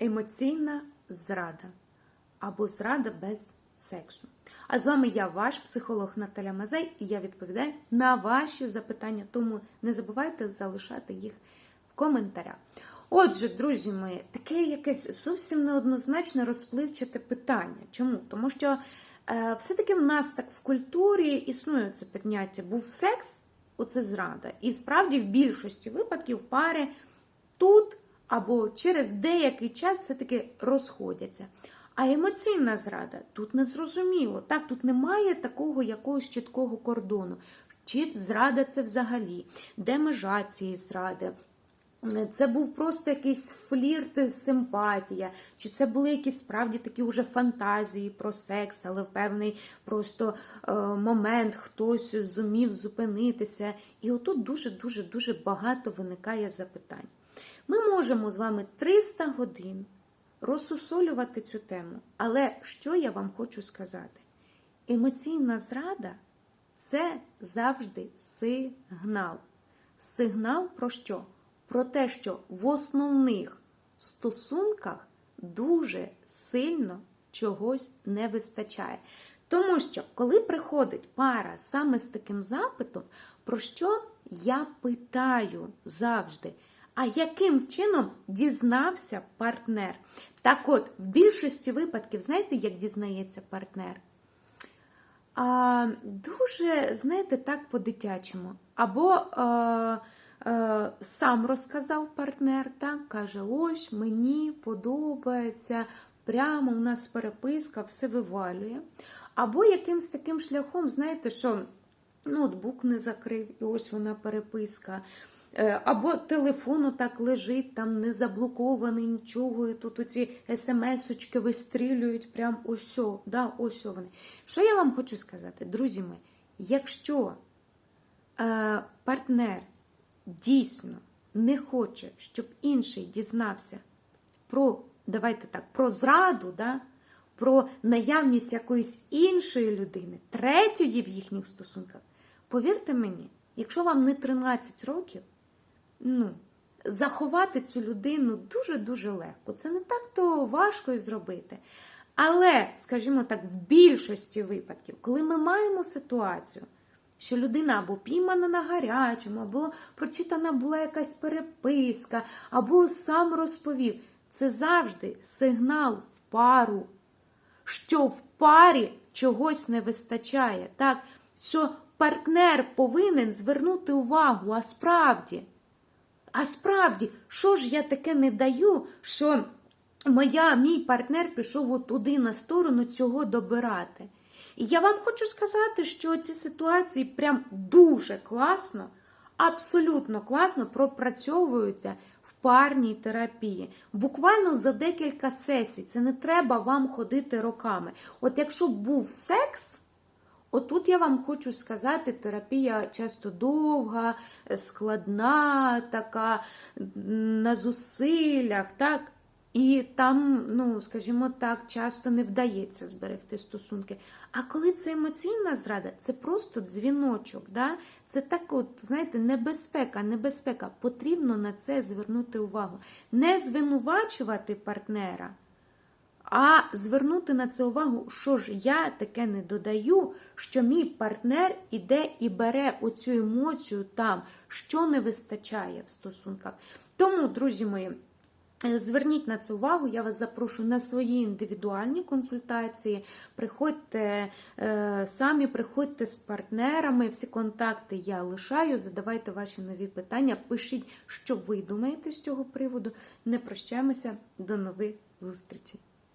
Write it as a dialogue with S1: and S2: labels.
S1: емоційна зрада або зрада без сексу. А з вами я, ваш психолог Наталя Мазей, і я відповідаю на ваші запитання. Тому не забувайте залишати їх в коментарях. Отже, друзі мої, таке якесь зовсім неоднозначне розпливчате питання. Чому? Тому що е, все-таки в нас так в культурі існує це поняття був секс, оце зрада. І справді в більшості випадків пари тут або через деякий час все-таки розходяться. А емоційна зрада тут не зрозуміло. Так, тут немає такого якогось чіткого кордону. Чи зрада це взагалі? Де межа цієї зради? Це був просто якийсь флірт, симпатія, чи це були якісь справді такі вже фантазії про секс, але в певний просто е, момент хтось зумів зупинитися. І отут дуже-дуже дуже багато виникає запитань. Ми можемо з вами 300 годин розсусолювати цю тему. Але що я вам хочу сказати? Емоційна зрада це завжди сигнал. Сигнал про що? Про те, що в основних стосунках дуже сильно чогось не вистачає. Тому що, коли приходить пара саме з таким запитом, про що я питаю завжди? А яким чином дізнався партнер? Так от, в більшості випадків, знаєте, як дізнається партнер? А, Дуже, знаєте, так по-дитячому. Або а, а, сам розказав партнер, так, каже: ось мені подобається, прямо у нас переписка, все вивалює. Або якимсь таким шляхом, знаєте, що ноутбук не закрив, і ось вона переписка. Е, Або телефон так лежить, там не заблокований нічого, і тут оці смс-очки вистрілюють, прям ось, да, ось вони. Що я вам хочу сказати, друзі мої, якщо е, партнер дійсно не хоче, щоб інший дізнався про, давайте так, про зраду, да, про наявність якоїсь іншої людини, третьої в їхніх стосунках, повірте мені, якщо вам не 13 років, ну, заховати цю людину дуже-дуже легко. Це не так то важко і зробити. Але, скажімо так, в більшості випадків, коли ми маємо ситуацію, що людина або піймана на гарячому, або прочитана була якась переписка, або сам розповів, це завжди сигнал в пару, що в парі чогось не вистачає. Так? Що партнер повинен звернути увагу, а справді. А справді, що ж я таке не даю, що моя, мій партнер пішов от туди на сторону цього добирати. І я вам хочу сказати, що ці ситуації прям дуже класно, абсолютно класно пропрацьовуються в парній терапії. Буквально за декілька сесій. Це не треба вам ходити роками. От якщо був секс. Отут я вам хочу сказати, терапія часто довга, складна, така на зусиллях, так? І там, ну, скажімо так, часто не вдається зберегти стосунки. А коли це емоційна зрада, це просто дзвіночок. Да? Це так, от, знаєте, небезпека, небезпека. Потрібно на це звернути увагу. Не звинувачувати партнера. А звернути на це увагу, що ж я таке не додаю, що мій партнер іде і бере оцю емоцію там, що не вистачає в стосунках. Тому, друзі мої, зверніть на це увагу, я вас запрошую на свої індивідуальні консультації. Приходьте е, самі, приходьте з партнерами, всі контакти я лишаю. Задавайте ваші нові питання, пишіть, що ви думаєте з цього приводу. Не прощаємося, до нових зустрічей.